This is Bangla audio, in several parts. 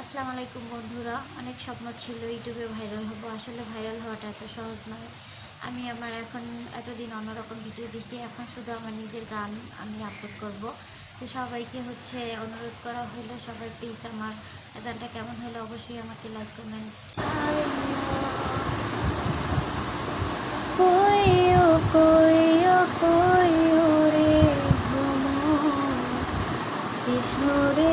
আসসালামু আলাইকুম বন্ধুরা, অনেক স্বপ্ন ছিল, ইউটিউবে ভাইরাল হব। আসলে ভাইরাল হওয়াটা এত সহজ নয়। আমি আমার এখন এতদিন অন্যরকম ভিডিও দিছি, এখন শুধু আমার নিজের গান আমি আপলোড করব। তো সবাইকে হচ্ছে অনুরোধ করা হলো, সবাই প্লিজ আমার গানটা কেমন হলো অবশ্যই আমাকে লাইক কমেন্ট কইও রে ভ্রমর কৃষ্ণরে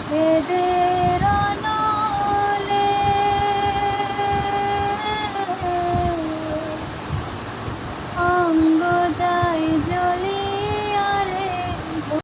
ছেদে